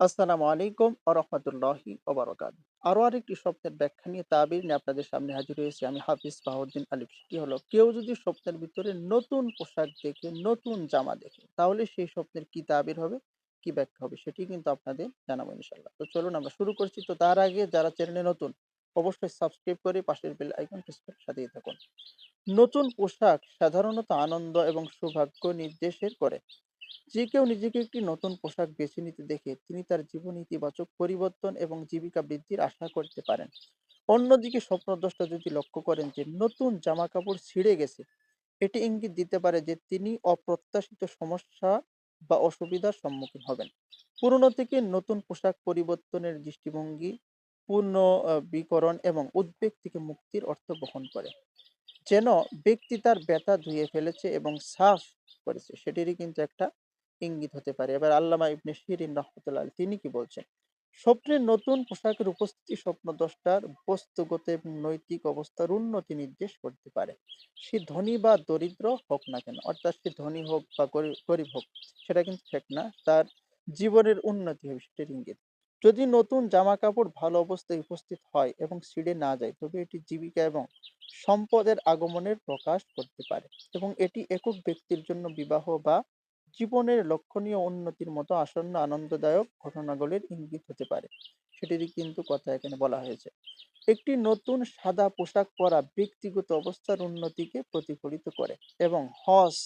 আসসালামু আলাইকুম ওয়া রাহমাতুল্লাহি ওয়া বারাকাতুহু। আরও আরেকটি স্বপ্নের ব্যাখ্যা নিয়ে তাবির নিয়ে আপনাদের সামনে হাজির হয়েছি আমি হাফিজ বাহাউদ্দিন আলিফ। সেটি হলো কেউ যদি স্বপ্নের ভিতরে নতুন পোশাক দেখে, নতুন জামা দেখে তাহলে সেই স্বপ্নের কি তাবির হবে, কি ব্যাখ্যা হবে সেটি কিন্তু আপনাদের জানাব ইনশাআল্লাহ। তো চলুন আমরা শুরু করছি। তো তার আগে যারা চ্যানেলে নতুন অবশ্যই সাবস্ক্রাইব করে পাশের বেল আইকন প্রেস করে সাথেই থাকুন। নতুন পোশাক সাধারণত আনন্দ এবং সৌভাগ্য নির্দেশের করে। যে কেউ নিজেকে একটি নতুন পোশাক বেছে নিতে দেখে তিনি তার জীবন ইতিবাচক পরিবর্তন এবং জীবিকা বৃদ্ধির আশা করতে পারেন। অন্যদিকে স্বপ্নদ্রষ্টা যদি লক্ষ্য করেন যে নতুন জামা কাপড় ছিঁড়ে গেছে, এটি ইঙ্গিত দিতে পারে যে তিনি অপ্রত্যাশিত সমস্যা বা অসুবিধার সম্মুখীন হবেন। পুরনো থেকে নতুন পোশাক পরিবর্তনের দৃষ্টিভঙ্গি, পূর্ণ বিকরণ এবং উদ্বেগ থেকে মুক্তির অর্থ বহন করে। যেন ব্যক্তি তার ব্যথা ধুয়ে ফেলেছে এবং সাফ করেছে সেটিরই কিন্তু একটা ইঙ্গিত হতে পারে। এবার আল্লামা ইবনে শিরিন রহমতুল্লাহ তিনি কি বলছেন? স্বপ্নের নতুন পোশাকের উপস্থিতি স্বপ্ন স্বপ্নদ্রষ্টার বস্তুগত এবং নৈতিক অবস্থার উন্নতি নির্দেশ করতে পারে। সে ধনী বা দরিদ্র হোক না কেন, অর্থাৎ সে ধনী হোক বা গরি- গরিব হোক, সেটা কিন্তু ঠিক না, তার জীবনের উন্নতি হবে সেটির ইঙ্গিত। যদি নতুন জামা কাপড় ভালো অবস্থায় উপস্থিত হয় এবং ছিঁড়ে না যায়, তবে এটি জীবিকা এবং সম্পদের আগমনের প্রকাশ করতে পারে এবং এটি একক ব্যক্তির জন্য বিবাহ বা জীবনের লক্ষণীয় উন্নতির মতো আসন্ন আনন্দদায়ক ঘটনাগুলির ইঙ্গিত হতে পারে। সেটিরই কিন্তু কথা এখানে বলা হয়েছে। একটি নতুন সাদা পোশাক পরা ব্যক্তিগত অবস্থার উন্নতিকে প্রতিফলিত করে এবং হজ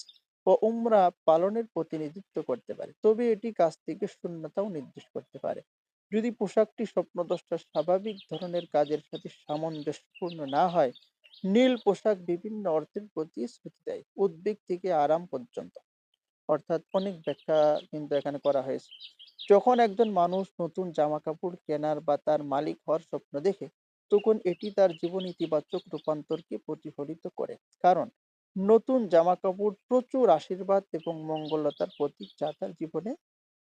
ও উমরা পালনের প্রতিনিধিত্ব করতে পারে। তবে এটি কাজ থেকে শূন্যতাও নির্দেশ করতে পারে। যদি পোশাকটি স্বপ্নদ্রষ্টার স্বাভাবিক ধরনের কাজের সাথে সামঞ্জস্যপূর্ণ না হয়, নীল পোশাক বিভিন্ন অর্থের প্রতিশ্রুতি দেয়। উদ্বেগ থেকে আরাম পর্যন্ত। অর্থাৎ অনেক ব্যাখ্যা কিন্তু এখানে করা হয়েছে। যখন একজন মানুষ নতুন জামা কাপড় কেনার বা তার মালিক হওয়ার স্বপ্ন দেখে, তখন এটি তার জীবন ইতিবাচক রূপান্তরকে প্রতিফলিত করে। কারণ, নতুন জামা কাপড় প্রচুর আশীর্বাদ এবং মঙ্গলতার প্রতীক যা তার জীবনে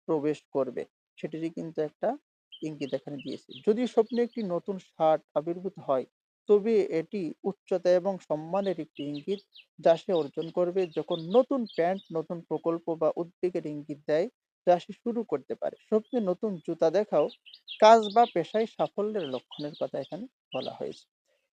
প্রবেশ করবে। সেটিরই কিন্তু একটা ইঙ্গিত এখানে দিয়েছে। যদি স্বপ্নে একটি নতুন শার্ট আবির্ভূত হয় তবে এটি উচ্চতা এবং সম্মানের একটি ইঙ্গিত যা সে অর্জন করবে যখন নতুন প্যান্ট, নতুন প্রকল্প বা উদ্বেগের ইঙ্গিত দেয় যা সে শুরু করতে পারে। স্বপ্নে নতুন জুতা দেখাও কাজ বা পেশায় সাফল্যের লক্ষণের কথা এখানে বলা হয়েছে।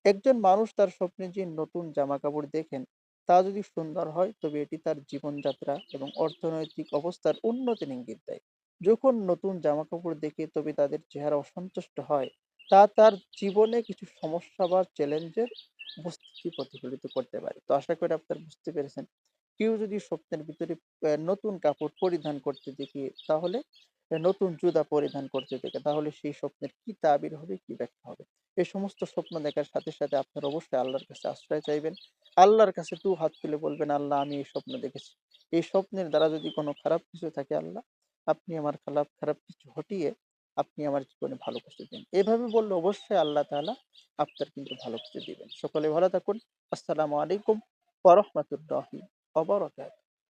একজন মানুষ তার স্বপ্নে যে নতুন জামা কাপড় দেখেন, তা যদি সুন্দর হয়, তবে এটি তার জীবনযাত্রা এবং অর্থনৈতিক অবস্থার উন্নতির ইঙ্গিত দেয়। যখন নতুন জামা কাপড় দেখে তবে তাদের চেহারা অসন্তুষ্ট হয় তা তার জীবনে কিছু সমস্যা বা চ্যালেঞ্জের উপস্থিতি প্রতিফলিত করতে পারে। তো আশা করি আপনারা বুঝতে পেরেছেন। কেউ যদি স্বপ্নের ভিতরে নতুন কাপড় পরিধান করতে দেখে, তাহলে নতুন জুতা পরিধান করতে দেখে, তাহলে সেই স্বপ্নের কি তাবির হবে, কি ব্যাখ্যা হবে? এই সমস্ত স্বপ্ন দেখার সাথে সাথে আপনার অবশ্যই আল্লাহর কাছে আশ্রয় চাইবেন। আল্লাহর কাছে তু হাত তুলে বলবেন, আল্লাহ, আমি এই স্বপ্ন দেখেছি। এই স্বপ্নের দ্বারা যদি কোনো খারাপ কিছু থাকে, আল্লাহ, আপনি আমার খারাপ খারাপ কিছু হটিয়ে আপনি আমার জীবনে ভালো কিছু দিন এভাবে বললে অবশ্যই আল্লাহ তালা আপনার কিন্তু ভালো কিছু দিবেন। সকলে ভালো থাকুন। আসসালামু আলাইকুম ওয়া রাহমাতুল্লাহি ওয়া বারাকাতুহু।